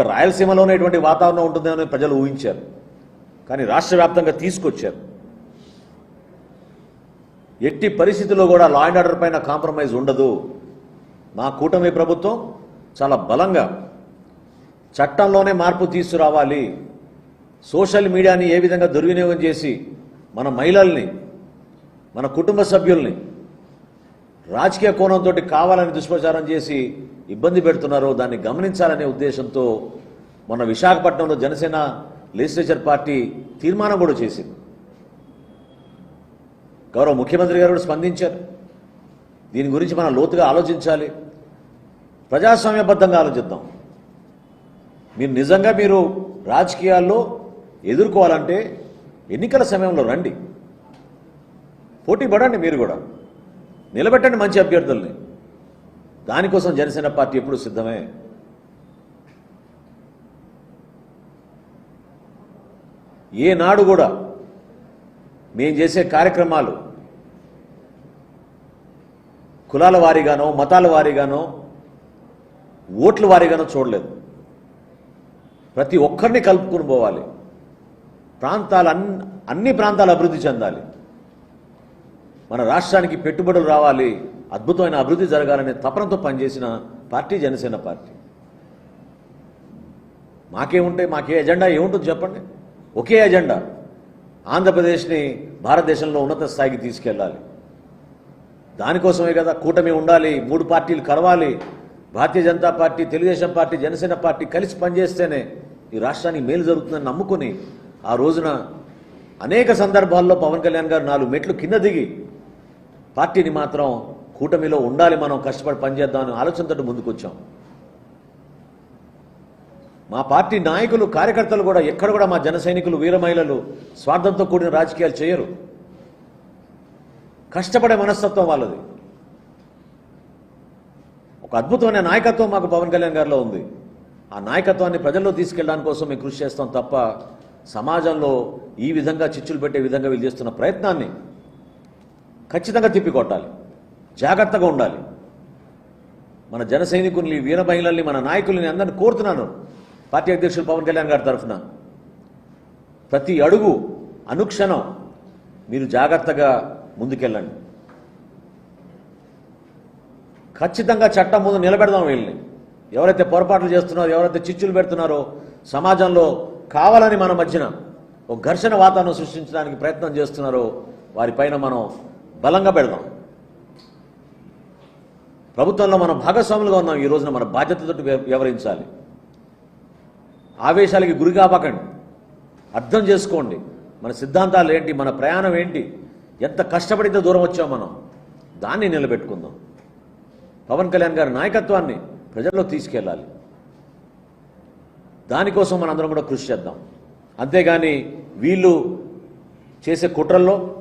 ఒక్క రాయలసీమలోనే ఇటువంటి వాతావరణం ఉంటుందని ప్రజలు ఊహించారు. కానీ రాష్ట్ర వ్యాప్తంగా తీసుకొచ్చారు. ఎట్టి పరిస్థితుల్లో కూడా లా అండ్ ఆర్డర్ పైన కాంప్రమైజ్ ఉండదు. మా కూటమి ప్రభుత్వం చాలా బలంగా చట్టంలోనే మార్పు తీసుకురావాలి. సోషల్ మీడియాని ఏ విధంగా దుర్వినియోగం చేసి మన మహిళల్ని మన కుటుంబ సభ్యుల్ని రాజకీయ కోణంతో కావాలని దుష్ప్రచారం చేసి ఇబ్బంది పెడుతున్నారో దాన్ని గమనించాలనే ఉద్దేశంతో మొన్న విశాఖపట్నంలో జనసేన లెజిస్లేచర్ పార్టీ తీర్మానం కూడా చేసింది. గౌరవ ముఖ్యమంత్రి గారు కూడా స్పందించారు. దీని గురించి మనం లోతుగా ఆలోచించాలి. ప్రజాస్వామ్యబద్ధంగా ఆలోచిద్దాం. మీరు నిజంగా మీరు రాజకీయాల్లో ఎదుర్కోవాలంటే ఎన్నికల సమయంలో రండి. పోటీ పడండి మీరు కూడా. నిలబెట్టండి మంచి అభ్యర్థుల్ని. దానికోసం జనసేన పార్టీ ఎప్పుడు సిద్ధమే. ఏనాడు కూడా మేము చేసే కార్యక్రమాలు కులాల వారీగానో మతాల వారీగానో ఓట్ల వారీగానో చూడలేదు. ప్రతి ఒక్కరిని కలుపుకుని పోవాలి. ప్రాంతాలు అన్ని అన్ని ప్రాంతాలు అభివృద్ధి చెందాలి. మన రాష్ట్రానికి పెట్టుబడులు రావాలి అద్భుతమైన అభివృద్ధి జరగాలనే తపనతో పనిచేసిన పార్టీ జనసేన పార్టీ. మాకేముంటే మాకే ఎజెండా ఏముంటుంది చెప్పండి? ఒకే ఎజెండా ఆంధ్రప్రదేశ్ని భారతదేశంలో ఉన్నత స్థాయికి తీసుకెళ్ళాలి. దానికోసమే కదా కూటమి ఉండాలి మూడు పార్టీలు కలవాలి. Bharatiya Janata party Telugu Desam party Janasena party కలిసి పనిచేస్తేనే ఈ రాష్ట్రానికి మేలు జరుగుతుందని నమ్ముకుని ఆ రోజున అనేక సందర్భాల్లో పవన్ కళ్యాణ్ గారు నాలుగు మెట్లు కింద దిగి పార్టీని మాత్రం కూటమిలో ఉండాలి మనం కష్టపడి పనిచేద్దామని ఆలోచనతో ముందుకొచ్చాం. మా పార్టీ నాయకులు కార్యకర్తలు కూడా ఎక్కడ కూడా మా జన సైనికులు వీర మహిళలు స్వార్థంతో కూడిన రాజకీయాలు చేయరు. కష్టపడే మనస్తత్వం వాళ్ళది. ఒక అద్భుతమైన నాయకత్వం మాకు పవన్ కళ్యాణ్ గారిలో ఉంది. ఆ నాయకత్వాన్ని ప్రజల్లో తీసుకెళ్ళడానికి కోసం మేము కృషి చేస్తాం తప్ప సమాజంలో ఈ విధంగా చిచ్చులు పెట్టే విధంగా వీళ్ళు చేస్తున్న ప్రయత్నాన్ని ఖచ్చితంగా తిప్పికొట్టాలి జాగ్రత్తగా ఉండాలి. మన జన సైనికుల్ని వీర మహిళల్ని మన నాయకుల్ని అందరిని కోరుతున్నాను. పార్టీ అధ్యక్షులు పవన్ కళ్యాణ్ గారి తరఫున. ప్రతి అడుగు అనుక్షణం మీరు జాగ్రత్తగా ముందుకెళ్ళండి. ఖచ్చితంగా చట్టం ముందు నిలబెడదాం వీళ్ళని. ఎవరైతే పొరపాట్లు చేస్తున్నారో ఎవరైతే చిచ్చులు పెడుతున్నారో సమాజంలో కావాలని మన మధ్యన ఒక ఘర్షణ వాతావరణం సృష్టించడానికి ప్రయత్నం చేస్తున్నారో వారిపైన మనం బలంగా పెడదాం. ప్రభుత్వంలో మనం భాగస్వాములుగా ఉన్నాం ఈ రోజున మన బాధ్యతతో వ్యవహరించాలి. ఆవేశాలకి గురి కాపకండి. అర్థం చేసుకోండి. మన సిద్ధాంతాలు ఏంటి మన ప్రయాణం ఏంటి ఎంత కష్టపడితే దూరం వచ్చాం మనం దాన్ని నిలబెట్టుకుందాం. పవన్ కళ్యాణ్ గారి నాయకత్వాన్ని ప్రజల్లో తీసుకెళ్ళాలి. దానికోసం మనందరం కూడా కృషి చేద్దాం. అంతేగాని వీళ్ళు చేసే కుట్రల్లో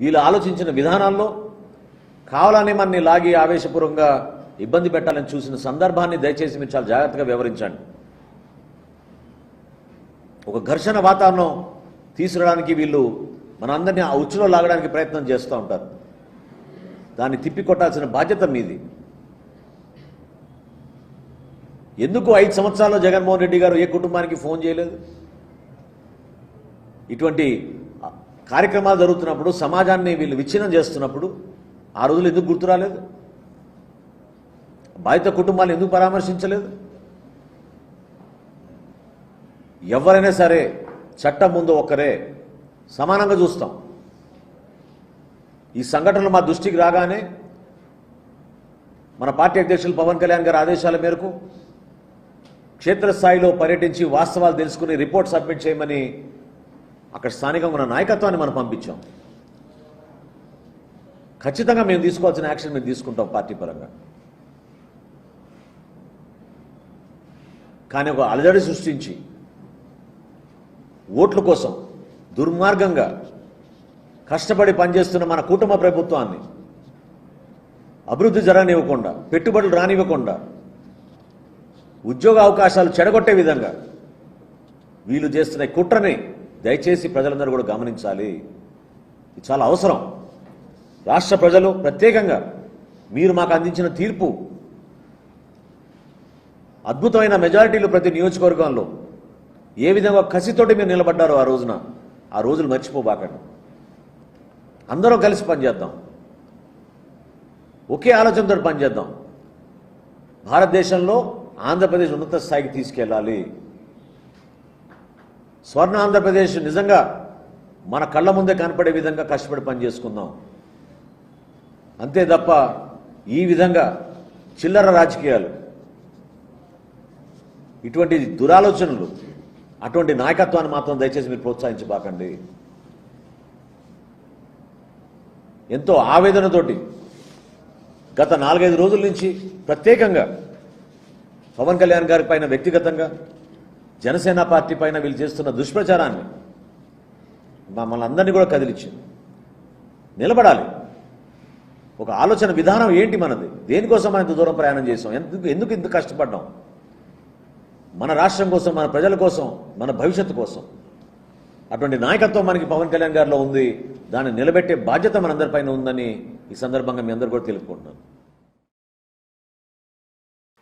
వీళ్ళు ఆలోచించిన విధానాల్లో కావాలని మనని లాగి ఆవేశపూర్వకంగా ఇబ్బంది పెట్టాలని చూసిన సందర్భాన్ని దయచేసి మీరు చాలా జాగ్రత్తగా వివరించండి. ఒక ఘర్షణ వాతావరణం తీసుకురావడానికి వీళ్ళు మనందరినీ ఆ ఉచ్చులో లాగడానికి ప్రయత్నం చేస్తూ ఉంటారు. దాన్ని తిప్పికొట్టాల్సిన బాధ్యత మీది. ఎందుకు ఐదు సంవత్సరాల్లో జగన్మోహన్ రెడ్డి గారు ఏ కుటుంబానికి ఫోన్ చేయలేదు? ఇటువంటి కార్యక్రమాలు జరుగుతున్నప్పుడు సమాజాన్ని వీళ్ళు విచ్ఛిన్నం చేస్తున్నప్పుడు ఆ రోజులు ఎందుకు గుర్తు రాలేదు? బాధిత కుటుంబాలు ఎందుకు పరామర్శించలేదు? ఎవరైనా సరే చట్టం ముందు ఒక్కరే సమానంగా చూస్తాం. ఈ సంఘటనలు మా దృష్టికి రాగానే మన పార్టీ అధ్యక్షులు పవన్ కళ్యాణ్ గారి ఆదేశాల మేరకు క్షేత్రస్థాయిలో పర్యటించి వాస్తవాలు తెలుసుకుని రిపోర్ట్ సబ్మిట్ చేయమని అక్కడ స్థానికంగా ఉన్న నాయకత్వాన్ని మనం పంపించాం. ఖచ్చితంగా మేము తీసుకోవాల్సిన యాక్షన్ మేము తీసుకుంటాం పార్టీ పరంగా. కానీ ఒక అలజడి సృష్టించి ఓట్ల కోసం దుర్మార్గంగా కష్టపడి పనిచేస్తున్న మన కుటుంబ ప్రభుత్వాన్ని అభివృద్ధి జరగనివ్వకుండా పెట్టుబడులు రానివ్వకుండా ఉద్యోగ అవకాశాలు చెడగొట్టే విధంగా వీళ్ళు చేస్తున్న కుట్రని దయచేసి ప్రజలందరూ కూడా గమనించాలి. ఇది చాలా అవసరం. రాష్ట్ర ప్రజలు ప్రత్యేకంగా మీరు మాకు అందించిన తీర్పు అద్భుతమైన మెజారిటీలు ప్రతి నియోజకవర్గంలో. ఏ విధంగా కసితోటి మీరు నిలబడ్డారో ఆ రోజున ఆ రోజులు మర్చిపోబాకండి. అందరం కలిసి పనిచేద్దాం. ఒకే ఆలోచనతో పనిచేద్దాం. భారతదేశంలో ఆంధ్రప్రదేశ్ ఉన్నత స్థాయికి తీసుకెళ్ళాలి. స్వర్ణ ఆంధ్రప్రదేశ్ నిజంగా మన కళ్ళ ముందే కనపడే విధంగా కష్టపడి పనిచేసుకుందాం. అంతే తప్ప ఈ విధంగా చిల్లర రాజకీయాలు ఇటువంటి దురాలోచనలు అటువంటి నాయకత్వాన్ని మాత్రం దయచేసి మీరు ప్రోత్సహించబాకండి. ఎంతో ఆవేదనతోటి గత నాలుగైదు రోజుల నుంచి ప్రత్యేకంగా పవన్ కళ్యాణ్ గారి పైన వ్యక్తిగతంగా జనసేన పార్టీ పైన వీళ్ళు చేస్తున్న దుష్ప్రచారాన్ని మమ్మల్ని అందరినీ కూడా కదిలించింది. నిలబడాలి. ఒక ఆలోచన విధానం ఏంటి మనది? దేనికోసం మనం ఇంత దూరం ప్రయాణం చేసాం? ఎందుకు ఎందుకు ఇంత కష్టపడ్డాం? మన రాష్ట్రం కోసం మన ప్రజల కోసం మన భవిష్యత్తు కోసం. అటువంటి నాయకత్వం మనకి పవన్ కళ్యాణ్ గారిలో ఉంది. దాన్ని నిలబెట్టే బాధ్యత మనందరిపైన ఉందని ఈ సందర్భంగా మీ అందరు కూడా తెలుపుకుంటున్నాను.